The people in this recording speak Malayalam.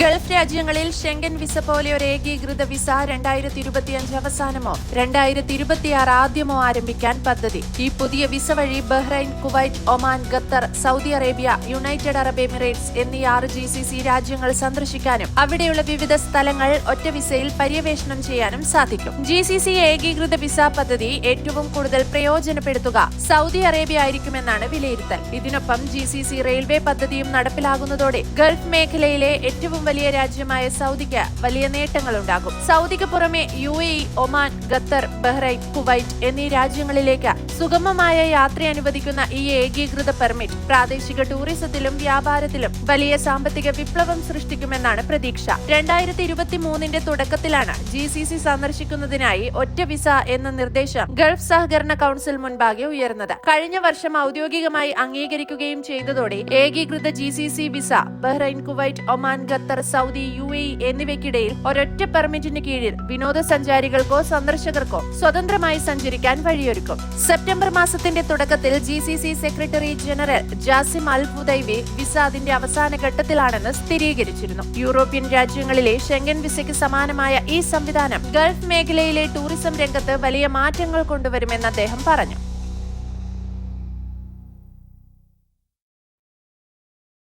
ഗൾഫ് രാജ്യങ്ങളിൽ ഷെങ്കൻ വിസ പോലെ ഒരു ഏകീകൃത വിസ രണ്ടായിരത്തി ഇരുപത്തിയഞ്ച് അവസാനമോ രണ്ടായിരത്തി ഇരുപത്തിയാറ് ആദ്യമോ ആരംഭിക്കാൻ പദ്ധതി. ഈ പുതിയ വിസ വഴി Bahrain Kuwait Oman Qatar Saudi Arabia United Arab Emirates എന്നീ ആറ് ജി സി സി രാജ്യങ്ങൾ സന്ദർശിക്കാനും അവിടെയുള്ള വിവിധ സ്ഥലങ്ങൾ ഒറ്റ വിസയിൽ പര്യവേഷണം ചെയ്യാനും സാധിക്കും. ജി സി സി ഏകീകൃത വിസ പദ്ധതി ഏറ്റവും കൂടുതൽ പ്രയോജനപ്പെടുത്തുക സൗദി അറേബ്യ ആയിരിക്കുമെന്നാണ് വിലയിരുത്തൽ. ഇതിനൊപ്പം ജി സി സി റെയിൽവേ പദ്ധതിയും നടപ്പിലാകുന്നതോടെ ഗൾഫ് മേഖലയിലെ ഏറ്റവും വലിയ രാജ്യമായ സൗദിക്ക് വലിയ നേട്ടങ്ങളുണ്ടാകും. സൗദിക്ക് പുറമെ U A Oman Qatar Bahrain Kuwait എന്നീ രാജ്യങ്ങളിലേക്ക് സുഗമമായ യാത്ര അനുവദിക്കുന്ന ഈ ഏകീകൃത പെർമിറ്റ് പ്രാദേശിക ടൂറിസത്തിലും വ്യാപാരത്തിലും വലിയ സാമ്പത്തിക വിപ്ലവം സൃഷ്ടിക്കുമെന്നാണ് പ്രതീക്ഷ. രണ്ടായിരത്തി ഇരുപത്തി മൂന്നിന്റെ തുടക്കത്തിലാണ് ജി സി സി സന്ദർശിക്കുന്നതിനായി ഒറ്റ വിസ എന്ന നിർദ്ദേശം ഗൾഫ് സഹകരണ കൗൺസിൽ മുൻപാകെ ഉയർന്നത്. കഴിഞ്ഞ വർഷം ഔദ്യോഗികമായി അംഗീകരിക്കുകയും ചെയ്തതോടെ ഏകീകൃത G C C visa Bahrain Kuwait Oman Qatar Saudi U A എന്നിവയ്ക്കിടയിൽ ഒരൊറ്റ പെർമിറ്റിന് കീഴിൽ വിനോദസഞ്ചാരികൾക്കോ സന്ദർശകർക്കോ സ്വതന്ത്രമായി സഞ്ചരിക്കാൻ വഴിയൊരുക്കും. സെപ്റ്റംബർ മാസത്തിന്റെ തുടക്കത്തിൽ G C C secretary general Jasim Al Budaiwi visa അതിന്റെ അവസാന ഘട്ടത്തിലാണെന്ന് സ്ഥിരീകരിച്ചിരുന്നു. യൂറോപ്യൻ രാജ്യങ്ങളിലെ ഷെങ്കൻ വിസയ്ക്ക് സമാനമായ ഈ സംവിധാനം ഗൾഫ് മേഖലയിലെ ടൂറിസം രംഗത്ത് വലിയ മാറ്റങ്ങൾ കൊണ്ടുവരുമെന്ന് അദ്ദേഹം പറഞ്ഞു.